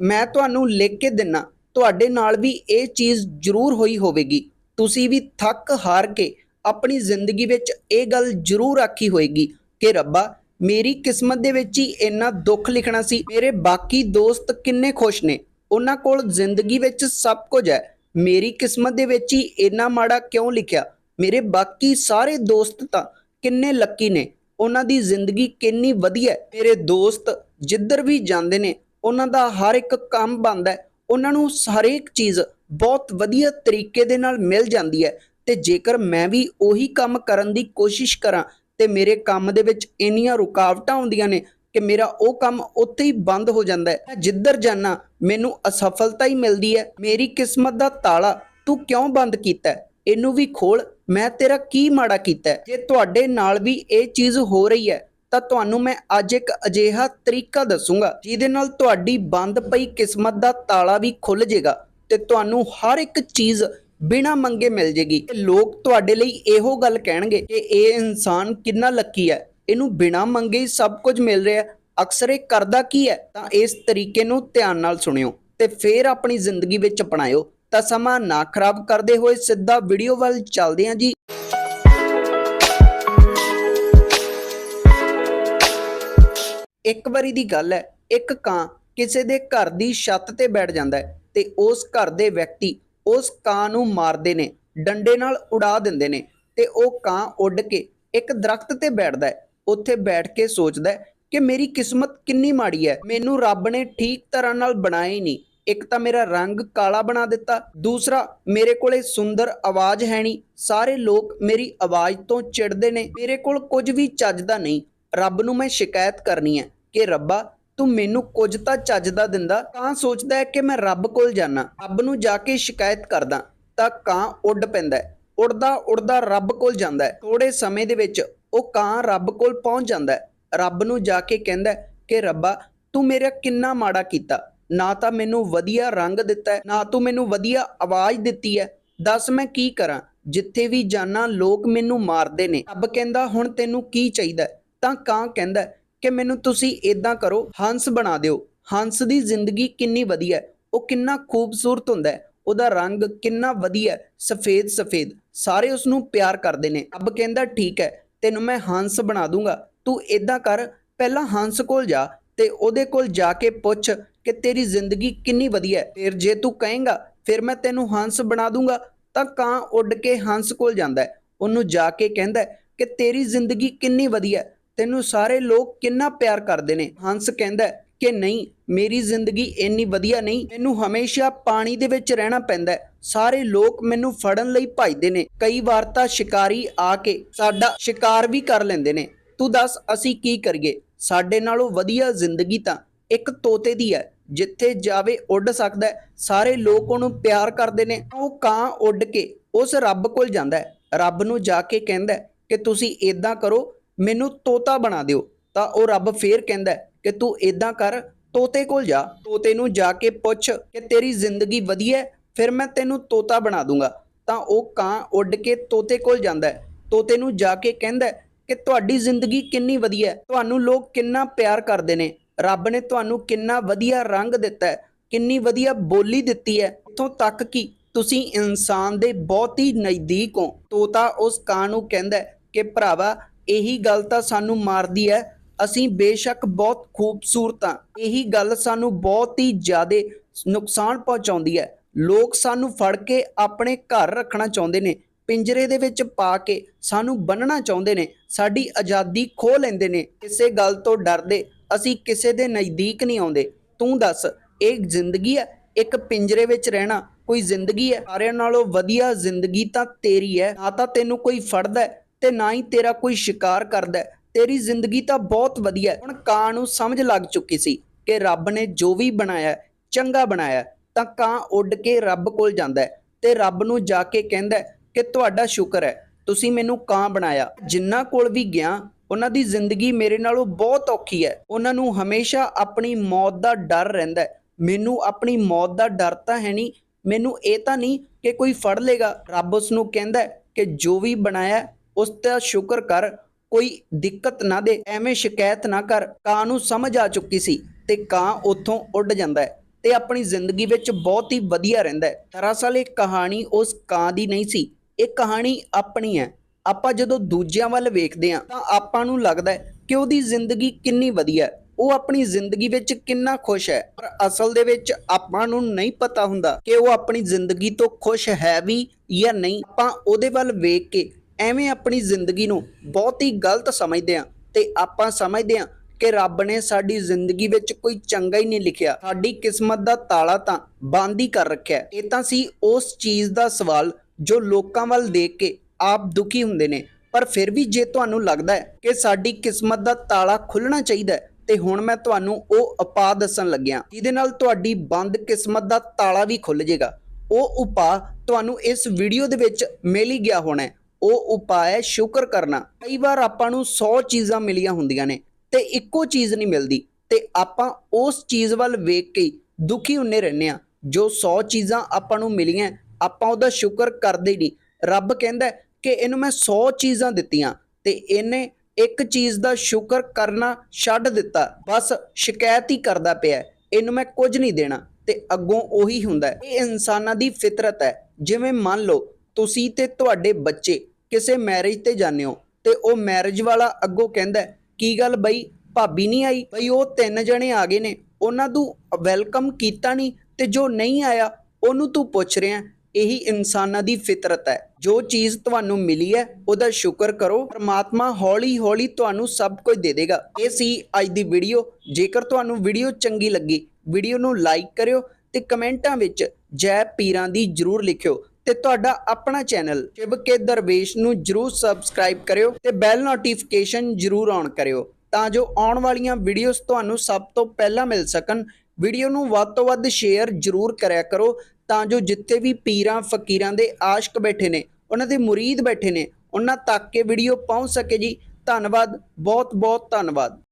ਮੈਂ ਤੁਹਾਨੂੰ ਲਿਖ ਕੇ ਦਿੰਨਾ, ਤੁਹਾਡੇ ਨਾਲ ਵੀ ਇਹ ਚੀਜ਼ ਜ਼ਰੂਰ ਹੋਈ ਹੋਵੇਗੀ। ਤੁਸੀਂ ਵੀ ਥੱਕ ਹਾਰ ਕੇ ਆਪਣੀ ਜ਼ਿੰਦਗੀ ਵਿੱਚ ਇਹ ਗੱਲ ਜ਼ਰੂਰ ਆਖੀ ਹੋਏਗੀ ਕਿ ਰੱਬਾ, ਮੇਰੀ ਕਿਸਮਤ ਦੇ ਵਿੱਚ ਹੀ ਇੰਨਾ ਦੁੱਖ ਲਿਖਣਾ ਸੀ। ਮੇਰੇ ਬਾਕੀ ਦੋਸਤ ਕਿੰਨੇ ਖੁਸ਼ ਨੇ। ਉਹਨਾਂ ਕੋਲ ਜ਼ਿੰਦਗੀ ਵਿੱਚ ਸਭ ਕੁਝ ਹੈ। ਮੇਰੀ ਕਿਸਮਤ ਦੇ ਵਿੱਚ ਹੀ ਇੰਨਾ ਮਾੜਾ ਕਿਉਂ ਲਿਖਿਆ? ਮੇਰੇ ਬਾਕੀ ਸਾਰੇ ਦੋਸਤ ਤਾਂ ਕਿੰਨੇ ਲੱਕੀ ਨੇ। ਉਹਨਾਂ ਦੀ ਜ਼ਿੰਦਗੀ ਕਿੰਨੀ ਵਧੀਆ ਹੈ। ਮੇਰੇ ਦੋਸਤ ਜਿੱਧਰ ਵੀ ਜਾਂਦੇ ਨੇ ਉਹਨਾਂ ਦਾ ਹਰ ਇੱਕ ਕੰਮ ਬਣਦਾ ਹੈ। ਉਹਨਾਂ ਨੂੰ ਹਰੇਕ ਚੀਜ਼ ਬਹੁਤ ਵਧੀਆ ਤਰੀਕੇ ਦੇ ਨਾਲ ਮਿਲ ਜਾਂਦੀ ਹੈ। ਤੇ ਜੇਕਰ ਮੈਂ ਵੀ ਉਹੀ ਕੰਮ ਕਰਨ ਦੀ ਕੋਸ਼ਿਸ਼ ਕਰਾਂ ਤੇ ਮੇਰੇ ਕੰਮ ਦੇ ਵਿੱਚ ਇੰਨੀਆਂ ਰੁਕਾਵਟਾਂ ਆਉਂਦੀਆਂ ਨੇ ਕਿ ਮੇਰਾ ਉਹ ਕੰਮ ਉੱਥੇ ਹੀ ਬੰਦ ਹੋ ਜਾਂਦਾ ਹੈ। ਮੈਂ ਜਿੱਧਰ ਜਾਣਾ ਮੈਨੂੰ ਅਸਫਲਤਾ ਹੀ ਮਿਲਦੀ ਹੈ। ਮੇਰੀ ਕਿਸਮਤ ਦਾ ਤਾਲਾ ਤੂੰ ਕਿਉਂ ਬੰਦ ਕੀਤਾ ਇਹਨੂੰ ਵੀ ਖੋਲ ਮੈਂ ਤੇਰਾ ਕੀ ਮਾੜਾ ਕੀਤਾ ਜੇ ਤੁਹਾਡੇ ਨਾਲ ਵੀ ਇਹ ਚੀਜ਼ ਹੋ ਰਹੀ ਹੈ ਤਾਂ ਤੁਹਾਨੂੰ ਮੈਂ ਅੱਜ ਇੱਕ ਅਜਿਹਾ ਤਰੀਕਾ ਦੱਸੂਗਾ, ਜਿਹਦੇ ਨਾਲ ਤੁਹਾਡੀ ਬੰਦ ਪਈ ਕਿਸਮਤ ਦਾ ਤਾਲਾ ਵੀ ਖੁੱਲ ਜਾਏਗਾ ਤੇ ਤੁਹਾਨੂੰ ਹਰ ਇੱਕ ਚੀਜ਼ ਬਿਨਾ ਮੰਗੇ ਮਿਲ ਜੇਗੀ। ਲੋਕ ਤੁਹਾਡੇ ਲਈ ਇਹੋ ਗੱਲ ਕਹਿਣਗੇ ਕਿ ਇਹ ਇਨਸਾਨ ਕਿੰਨਾ ਲੱਕੀ ਹੈ। ਇਹਨੂੰ ਬਿਨਾ ਮੰਗੇ ਹੀ ਸਭ ਕੁਝ ਮਿਲ ਰਿਹਾ ਅਕਸਰ ਇਹ ਕਰਦਾ ਕੀ ਹੈ? ਤਾਂ ਇਸ ਤਰੀਕੇ ਨੂੰ ਧਿਆਨ ਨਾਲ ਸੁਣਿਓ ਤੇ ਫੇਰ ਆਪਣੀ ਜ਼ਿੰਦਗੀ ਵਿੱਚ ਅਪਣਾਇਓ। ਤਾਂ ਸਮਾਂ ਨਾ ਖਰਾਬ ਕਰਦੇ ਹੋਏ ਸਿੱਧਾ ਵੀਡੀਓ ਵੱਲ ਚੱਲਦੇ ਹਾਂ ਜੀ। ਇੱਕ ਵਾਰੀ ਦੀ ਗੱਲ ਹੈ, ਇੱਕ ਕਾਂ ਕਿਸੇ ਦੇ ਘਰ ਦੀ ਛੱਤ ਤੇ ਬੈਠ ਜਾਂਦਾ ਹੈ ਤੇ ਉਸ ਘਰ ਦੇ ਵਿਅਕਤੀ ਉਸ ਕਾਂ ਨੂੰ ਮਾਰਦੇ ਨੇ, ਡੰਡੇ ਨਾਲ ਉਡਾ ਦਿੰਦੇ ਨੇ ਤੇ ਉਹ ਕਾਂ ਉੱਡ ਕੇ ਇੱਕ ਦਰਖਤ ਤੇ ਬੈਠਦਾ ਹੈ। ਉੱਥੇ ਬੈਠ ਕੇ ਸੋਚਦਾ ਹੈ ਕਿ ਮੇਰੀ ਕਿਸਮਤ ਕਿੰਨੀ ਮਾੜੀ ਹੈ, ਮੈਨੂੰ ਰੱਬ ਨੇ ਠੀਕ ਤਰ੍ਹਾਂ ਨਾਲ ਬਣਾਇਆ ਹੀ ਨਹੀਂ। ਇੱਕ ਤਾਂ ਮੇਰਾ ਰੰਗ ਕਾਲਾ ਬਣਾ ਦਿੱਤਾ, ਦੂਸਰਾ ਮੇਰੇ ਕੋਲੇ ਸੁੰਦਰ ਆਵਾਜ਼ ਹੈ ਨਹੀਂ, ਸਾਰੇ ਲੋਕ ਮੇਰੀ ਆਵਾਜ਼ ਤੋਂ ਚਿੜਦੇ ਨੇ, ਮੇਰੇ ਕੋਲ ਕੁਝ ਵੀ ਚੱਜਦਾ ਨਹੀਂ, ਰੱਬ ਨੂੰ ਮੈਂ ਸ਼ਿਕਾਇਤ ਕਰਨੀ ਹੈ। ਕਿ ਰੱਬਾ ਤੂੰ ਮੈਨੂੰ ਕੁਝ ਤਾਂ ਚੱਜਦਾ ਦਿੰਦਾ ਕਾਂ ਸੋਚਦਾ ਹੈ ਕਿ ਮੈਂ ਰੱਬ ਕੋਲ ਜਾਣਾ ਰੱਬ ਨੂੰ ਜਾ ਕੇ ਸ਼ਿਕਾਇਤ ਕਰਦਾ ਤਾਂ ਕਾਂ ਉੱਡ ਪੈਂਦਾ ਹੈ। ਉੜਦਾ ਉੜਦਾ ਰੱਬ ਕੋਲ ਜਾਂਦਾ ਹੈ। ਥੋੜੇ ਸਮੇਂ ਦੇ ਵਿੱਚ ਉਹ ਕਾਂ ਰੱਬ ਕੋਲ ਪਹੁੰਚ ਜਾਂਦਾ ਹੈ। ਰੱਬ ਨੂੰ ਜਾ ਕੇ ਕਹਿੰਦਾ ਕਿ ਰੱਬਾ ਤੂੰ ਮੇਰਾ ਕਿੰਨਾ ਮਾੜਾ ਕੀਤਾ। ਨਾ ਤਾਂ ਮੈਨੂੰ ਵਧੀਆ ਰੰਗ ਦਿੱਤਾ ਹੈ, ਨਾ ਤੂੰ ਮੈਨੂੰ ਵਧੀਆ ਆਵਾਜ਼ ਦਿੱਤੀ ਹੈ। ਦੱਸ ਮੈਂ ਕੀ ਕਰਾਂ? ਜਿੱਥੇ ਵੀ ਜਾਣਾ ਲੋਕ ਮੈਨੂੰ ਮਾਰਦੇ ਨੇ। ਰੱਬ ਕਹਿੰਦਾ ਹੁਣ ਤੈਨੂੰ ਕੀ ਚਾਹੀਦਾ ਤਾਂ ਕਾਂ ਕਹਿੰਦਾ ਕਿ ਮੈਨੂੰ ਤੁਸੀਂ ਇਦਾਂ ਕਰੋ ਹੰਸ ਬਣਾ ਦਿਓ। ਹੰਸ ਦੀ ਜ਼ਿੰਦਗੀ ਕਿੰਨੀ ਵਧੀਆ ਹੈ ਉਹ ਕਿੰਨਾ ਖੂਬਸੂਰਤ ਹੁੰਦਾ ਹੈ ਉਹਦਾ ਰੰਗ ਕਿੰਨਾ ਵਧੀਆ ਹੈ, ਸਫੇਦ ਸਫੇਦ। ਸਾਰੇ ਉਸ ਨੂੰ ਪਿਆਰ ਕਰਦੇ ਨੇ। ਰੱਬ ਕਹਿੰਦਾ ਠੀਕ ਹੈ ਤੈਨੂੰ ਮੈਂ ਹੰਸ ਬਣਾ ਦੂੰਗਾ। ਤੂੰ ਇਦਾਂ ਕਰ ਪਹਿਲਾਂ ਹੰਸ ਕੋਲ ਜਾ ਤੇ ਉਹਦੇ ਕੋਲ ਜਾ ਕੇ ਪੁੱਛ ਕਿ ਤੇਰੀ ਜ਼ਿੰਦਗੀ ਕਿੰਨੀ ਵਧੀਆ ਹੈ। ਫਿਰ ਜੇ ਤੂੰ ਕਹੇਂਗਾ ਫਿਰ ਮੈਂ ਤੈਨੂੰ ਹੰਸ ਬਣਾ ਦੂੰਗਾ ਤਾਂ ਕਾਂ ਉੱਡ ਕੇ ਹੰਸ ਕੋਲ ਜਾਂਦਾ ਹੈ। ਉਹਨੂੰ ਜਾ ਕੇ ਕਹਿੰਦਾ ਕਿ ਤੇਰੀ ਜ਼ਿੰਦਗੀ ਕਿੰਨੀ ਵਧੀਆ ਹੈ। ਤੈਨੂੰ ਸਾਰੇ ਲੋਕ ਕਿੰਨਾ ਪਿਆਰ ਕਰਦੇ ਨੇ? ਹੰਸ ਕਹਿੰਦਾ ਕਿ ਨਹੀਂ, ਮੇਰੀ ਜ਼ਿੰਦਗੀ ਇੰਨੀ ਵਧੀਆ ਨਹੀਂ, ਮੈਨੂੰ ਹਮੇਸ਼ਾ ਪਾਣੀ ਦੇ ਵਿੱਚ ਰਹਿਣਾ ਪੈਂਦਾ ਸਾਰੇ ਲੋਕ ਮੈਨੂੰ ਫੜਨ ਲਈ ਭੱਜਦੇ ਨੇ। ਕਈ ਵਾਰ ਤਾਂ ਸ਼ਿਕਾਰੀ ਆ ਕੇ ਸਾਡਾ ਸ਼ਿਕਾਰ ਵੀ ਕਰ ਲੈਂਦੇ ਨੇ। ਤੂੰ ਦੱਸ, ਅਸੀਂ ਕੀ ਕਰੀਏ? ਸਾਡੇ ਨਾਲੋਂ ਵਧੀਆ ਜ਼ਿੰਦਗੀ ਤਾਂ ਇੱਕ ਤੋਤੇ ਦੀ ਹੈ। ਜਿੱਥੇ ਜਾਵੇ ਉੱਡ ਸਕਦਾ ਸਾਰੇ ਲੋਕ ਉਹਨੂੰ ਪਿਆਰ ਕਰਦੇ ਨੇ। ਉਹ ਕਾਂ ਉੱਡ ਕੇ ਉਸ ਰੱਬ ਕੋਲ ਜਾਂਦਾ ਹੈ। ਰੱਬ ਨੂੰ ਜਾ ਕੇ ਕਹਿੰਦਾ ਕਿ ਤੁਸੀਂ ਇਦਾਂ ਕਰੋ ਮੈਨੂੰ ਤੋਤਾ ਬਣਾ ਦਿਓ। ਤਾਂ ਉਹ ਰੱਬ ਫੇਰ ਕਹਿੰਦਾ ਕਿ ਤੂੰ ਇਦਾਂ ਕਰ, ਤੋਤੇ ਕੋਲ ਜਾ। ਤੋਤੇ ਨੂੰ ਜਾ ਕੇ ਪੁੱਛ ਕਿ ਤੇਰੀ ਜ਼ਿੰਦਗੀ ਵਧੀਆ ਫਿਰ ਮੈਂ ਤੈਨੂੰ ਤੋਤਾ ਬਣਾ ਦੂੰਗਾ। ਤਾਂ ਉਹ ਕਾਂ ਉੱਡ ਕੇ ਤੋਤੇ ਕੋਲ ਜਾਂਦਾ ਤੋਤੇ ਨੂੰ ਜਾ ਕੇ ਕਹਿੰਦਾ ਕਿ ਤੁਹਾਡੀ ਜ਼ਿੰਦਗੀ ਕਿੰਨੀ ਵਧੀਆ ਹੈ ਤੁਹਾਨੂੰ ਲੋਕ ਕਿੰਨਾ ਪਿਆਰ ਕਰਦੇ ਨੇ। ਰੱਬ ਨੇ ਤੁਹਾਨੂੰ ਕਿੰਨਾ ਵਧੀਆ ਰੰਗ ਦਿੱਤਾ ਹੈ, ਕਿੰਨੀ ਵਧੀਆ ਬੋਲੀ ਦਿੱਤੀ ਹੈ। ਇੱਥੋਂ ਤੱਕ ਕਿ ਤੁਸੀਂ ਇਨਸਾਨ ਦੇ ਬਹੁਤ ਹੀ ਨਜ਼ਦੀਕ ਹੋ। ਤੋਤਾ ਉਸ ਕਾਂ ਨੂੰ ਕਹਿੰਦਾ ਕਿ ਭਰਾਵਾ ਇਹੀ ਗੱਲ ਤਾਂ ਸਾਨੂੰ ਮਾਰਦੀ ਹੈ ਅਸੀਂ ਬੇਸ਼ੱਕ ਬਹੁਤ ਖੂਬਸੂਰਤ ਹਾਂ ਇਹੀ ਗੱਲ ਸਾਨੂੰ ਬਹੁਤ ਹੀ ਜ਼ਿਆਦਾ ਨੁਕਸਾਨ ਪਹੁੰਚਾਉਂਦੀ ਹੈ ਲੋਕ ਸਾਨੂੰ ਫੜ ਕੇ ਆਪਣੇ ਘਰ ਰੱਖਣਾ ਚਾਹੁੰਦੇ ਨੇ, ਪਿੰਜਰੇ ਦੇ ਵਿੱਚ ਪਾ ਕੇ ਸਾਨੂੰ ਬੰਨਣਾ ਚਾਹੁੰਦੇ ਨੇ, ਸਾਡੀ ਆਜ਼ਾਦੀ ਖੋਹ ਲੈਂਦੇ ਨੇ। ਕਿਸੇ ਗੱਲ ਤੋਂ ਡਰਦੇ, ਅਸੀਂ ਕਿਸੇ ਦੇ ਨਜ਼ਦੀਕ ਨਹੀਂ ਆਉਂਦੇ। ਤੂੰ ਦੱਸ, ਇਹ ਜ਼ਿੰਦਗੀ ਹੈ ਇੱਕ ਪਿੰਜਰੇ ਵਿੱਚ ਰਹਿਣਾ ਕੋਈ ਜ਼ਿੰਦਗੀ ਹੈ ਸਾਰਿਆਂ ਨਾਲੋਂ ਵਧੀਆ ਜ਼ਿੰਦਗੀ ਤਾਂ ਤੇਰੀ ਹੈ ਨਾ ਤਾਂ ਤੈਨੂੰ ਕੋਈ ਫੜਦਾ ਤੇ ਨਾ ਹੀ ਤੇਰਾ ਕੋਈ ਸ਼ਿਕਾਰ ਕਰਦਾ ਤੇਰੀ ਜ਼ਿੰਦਗੀ ਤਾਂ ਬਹੁਤ ਵਧੀਆ ਹੁਣ ਕਾਂ ਨੂੰ ਸਮਝ ਲੱਗ ਚੁੱਕੀ ਸੀ ਕਿ ਰੱਬ ਨੇ ਜੋ ਵੀ ਬਣਾਇਆ ਚੰਗਾ ਬਣਾਇਆ ਤਾਂ ਕਾਂ ਉੱਡ ਕੇ ਰੱਬ ਕੋਲ ਜਾਂਦਾ ਹੈ ਤੇ ਰੱਬ ਨੂੰ ਜਾ ਕੇ ਕਹਿੰਦਾ ਕਿ ਤੁਹਾਡਾ ਸ਼ੁਕਰ ਹੈ, ਤੁਸੀਂ ਮੈਨੂੰ ਕਾਂ ਬਣਾਇਆ। ਜਿੰਨਾ ਕੋਲ ਵੀ ਗਿਆ, ਉਹਨਾਂ ਦੀ ਜ਼ਿੰਦਗੀ ਮੇਰੇ ਨਾਲੋਂ ਬਹੁਤ ਔਖੀ ਹੈ। ਉਹਨਾਂ ਨੂੰ ਹਮੇਸ਼ਾ ਆਪਣੀ ਮੌਤ ਦਾ ਡਰ ਰਹਿੰਦਾ ਮੈਨੂੰ ਆਪਣੀ ਮੌਤ ਦਾ ਡਰ ਤਾਂ ਹੈ ਨਹੀਂ। ਮੈਨੂੰ ਇਹ ਤਾਂ ਨਹੀਂ ਕਿ ਕੋਈ ਫੜ ਲੇਗਾ ਰੱਬ ਉਸ ਨੂੰ ਕਹਿੰਦਾ ਕਿ ਜੋ ਵੀ ਬਣਾਇਆ ਉਸ ਦਾ ਸ਼ੁਕਰ ਕਰ, ਕੋਈ ਦਿੱਕਤ ਨਾ ਦੇ, ਐਵੇਂ ਸ਼ਿਕਾਇਤ ਨਾ ਕਰ। ਕਾਂ ਨੂੰ ਸਮਝ ਆ ਚੁੱਕੀ ਸੀ ਤੇ ਕਾਂ ਉੱਥੋਂ ਉੱਡ ਜਾਂਦਾ ਹੈ ਤੇ ਆਪਣੀ ਜ਼ਿੰਦਗੀ ਵਿੱਚ ਬਹੁਤ ਹੀ ਵਧੀਆ ਰਹਿੰਦਾ ਹੈ। ਦਰਅਸਲ ਇਹ ਕਹਾਣੀ ਉਸ ਕਾਂ ਦੀ ਨਹੀਂ ਸੀ, ਇਹ ਕਹਾਣੀ ਆਪਣੀ ਹੈ। ਆਪਾਂ ਜਦੋਂ ਦੂਜਿਆਂ ਵੱਲ ਵੇਖਦੇ ਹਾਂ ਤਾਂ ਆਪਾਂ ਨੂੰ ਲੱਗਦਾ ਹੈ ਕਿ ਉਹਦੀ ਜ਼ਿੰਦਗੀ ਕਿੰਨੀ ਵਧੀਆ ਹੈ। ਉਹ ਆਪਣੀ ਜ਼ਿੰਦਗੀ ਵਿੱਚ ਕਿੰਨਾ ਖੁਸ਼ ਹੈ। ਪਰ ਅਸਲ ਦੇ ਵਿੱਚ ਆਪਾਂ ਨੂੰ ਨਹੀਂ ਪਤਾ ਹੁੰਦਾ ਕਿ ਉਹ ਆਪਣੀ ਜ਼ਿੰਦਗੀ ਤੋਂ ਖੁਸ਼ ਹੈ ਵੀ ਜਾਂ ਨਹੀਂ। ਆਪਾਂ ਉਹਦੇ ਵੱਲ ਵੇਖ ਕੇ ਐਵੇਂ ਆਪਣੀ ਜ਼ਿੰਦਗੀ ਨੂੰ ਬਹੁਤ ਹੀ ਗਲਤ ਸਮਝਦੇ ਹਾਂ ਤੇ ਆਪਾਂ ਸਮਝਦੇ ਹਾਂ ਕਿ ਰੱਬ ਨੇ ਸਾਡੀ ਜ਼ਿੰਦਗੀ ਵਿੱਚ ਕੋਈ ਚੰਗਾ ਹੀ ਨਹੀਂ ਲਿਖਿਆ। ਸਾਡੀ ਕਿਸਮਤ ਦਾ ਤਾਲਾ ਤਾਂ ਬੰਦ ਹੀ ਕਰ ਰੱਖਿਆ ਇਹ ਤਾਂ ਸੀ ਉਸ ਚੀਜ਼ ਦਾ ਸਵਾਲ ਜੋ ਲੋਕਾਂ ਵੱਲ ਦੇਖ ਕੇ ਆਪ ਦੁਖੀ ਹੁੰਦੇ ਨੇ। ਪਰ ਫਿਰ ਵੀ ਜੇ ਤੁਹਾਨੂੰ ਲੱਗਦਾ ਹੈ ਕਿ ਸਾਡੀ ਕਿਸਮਤ ਦਾ ਤਾਲਾ ਖੁੱਲਣਾ ਚਾਹੀਦਾ ਹੈ, ਤੇ ਹੁਣ ਮੈਂ ਤੁਹਾਨੂੰ ਉਹ ਉਪਾਅ ਦੱਸਣ ਲੱਗਿਆ। ਜਿਹਦੇ ਨਾਲ ਤੁਹਾਡੀ ਬੰਦ ਕਿਸਮਤ ਦਾ ਤਾਲਾ ਵੀ ਖੁੱਲ ਜਾਏਗਾ। ਉਹ ਉਪਾਅ ਤੁਹਾਨੂੰ ਇਸ ਵੀਡੀਓ ਦੇ ਵਿੱਚ ਮਿਲ ਹੀ ਗਿਆ ਹੋਣਾ ਹੈ। ਉਹ ਉਪਾਅ ਹੈ ਸ਼ੁਕਰ ਕਰਨਾ। ਕਈ ਵਾਰ ਆਪਾਂ ਨੂੰ 100 ਚੀਜ਼ਾਂ ਮਿਲੀਆਂ ਹੁੰਦੀਆਂ ਨੇ ਤੇ ਇੱਕੋ ਚੀਜ਼ ਨਹੀਂ ਮਿਲਦੀ ਤੇ ਆਪਾਂ ਉਸ ਚੀਜ਼ ਵੱਲ ਵੇਖ ਕੇ ਦੁਖੀ ਹੁੰਨੇ ਰਹਿੰਦੇ ਆ ਜੋ 100 ਚੀਜ਼ਾਂ ਆਪਾਂ ਨੂੰ ਮਿਲੀਆਂ, ਆਪਾਂ ਉਹਦਾ ਸ਼ੁਕਰ ਕਰਦੇ ਨਹੀਂ। ਰੱਬ ਕਹਿੰਦਾ ਕਿ ਇਹਨੂੰ ਮੈਂ 100 ਚੀਜ਼ਾਂ ਦਿੱਤੀਆਂ ਤੇ ਇਹਨੇ ਇੱਕ ਚੀਜ਼ ਦਾ ਸ਼ੁਕਰ ਕਰਨਾ ਛੱਡ ਦਿੱਤਾ। ਬਸ ਸ਼ਿਕਾਇਤ ਹੀ ਕਰਦਾ ਪਿਆ ਇਹਨੂੰ ਮੈਂ ਕੁਝ ਨਹੀਂ ਦੇਣਾ ਤੇ ਅੱਗੋਂ ਉਹੀ ਹੁੰਦਾ ਇਹ ਇਨਸਾਨਾਂ ਦੀ ਫਿਤਰਤ ਹੈ। ਜਿਵੇਂ ਮੰਨ ਲਓ ਤੁਸੀਂ ਤੇ ਤੁਹਾਡੇ ਬੱਚੇ ਕਿਸੇ ਮੈਰਿਜ ਤੇ ਜਾਂਦੇ ਹੋ ਤੇ ਉਹ ਮੈਰਿਜ ਵਾਲਾ ਅੱਗੋਂ ਕਹਿੰਦਾ ਕੀ ਗੱਲ ਬਈ? ਭਾਬੀ ਨਹੀਂ ਆਈ? ਬਈ, ਉਹ ਤਿੰਨ ਜਣੇ ਆ ਗਏ ਨੇ। ਉਹਨਾਂ ਨੂੰ ਵੈਲਕਮ ਕੀਤਾ ਨਹੀਂ ਤੇ ਜੋ ਨਹੀਂ ਆਇਆ, ਉਹਨੂੰ ਤੂੰ ਪੁੱਛ ਰਿਹਾ ਇਹੀ ਇਨਸਾਨਾਂ ਦੀ ਫਿਤਰਤ ਹੈ। ਜੋ ਚੀਜ਼ ਤੁਹਾਨੂੰ ਮਿਲੀ ਹੈ, ਉਹਦਾ ਸ਼ੁਕਰ ਕਰੋ। ਪ੍ਰਮਾਤਮਾ ਹੌਲੀ ਹੌਲੀ ਤੁਹਾਨੂੰ ਸਭ ਕੁਝ ਦੇ ਦੇਗਾ। ਇਹ ਸੀ ਅੱਜ ਦੀ ਵੀਡੀਓ। ਜੇਕਰ ਤੁਹਾਨੂੰ ਵੀਡੀਓ ਚੰਗੀ ਲੱਗੀ, ਵੀਡੀਓ ਨੂੰ ਲਾਈਕ ਕਰਿਓ ਤੇ ਕਮੈਂਟਾਂ ਵਿੱਚ ਜੈ ਪੀਰਾਂ ਦੀ ਜਰੂਰ ਲਿਖਿਓ। ਤੇ ਤੁਹਾਡਾ ਆਪਣਾ ਚੈਨਲ ਸ਼ਿਵ ਕੇ ਦਰਵੇਸ਼ ਨੂੰ ਜਰੂਰ ਸਬਸਕ੍ਰਾਈਬ ਕਰਿਓ ਤੇ ਬੈਲ ਨੋਟੀਫਿਕੇਸ਼ਨ ਜਰੂਰ ਔਨ ਕਰਿਓ ਤਾਂ ਜੋ ਆਉਣ ਵਾਲੀਆਂ ਵੀਡੀਓਜ਼ ਤੁਹਾਨੂੰ ਸਭ ਤੋਂ ਪਹਿਲਾਂ ਮਿਲ ਸਕਣ। ਵੀਡੀਓ ਨੂੰ ਵੱਧ ਤੋਂ ਵੱਧ ਸ਼ੇਅਰ ਜਰੂਰ ਕਰਿਆ ਕਰੋ ਤਾਂ ਜੋ ਜਿੱਥੇ ਵੀ ਪੀਰਾਂ, ਫਕੀਰਾਂ ਦੇ ਆਸ਼ਕ ਬੈਠੇ ਨੇ, ਉਹਨਾਂ ਦੇ ਮੁਰੀਦ ਬੈਠੇ ਨੇ, ਉਹਨਾਂ ਤੱਕ ਇਹ ਵੀਡੀਓ ਪਹੁੰਚ ਸਕੇ ਜੀ। ਧੰਨਵਾਦ ਬਹੁਤ ਬਹੁਤ ਧੰਨਵਾਦ।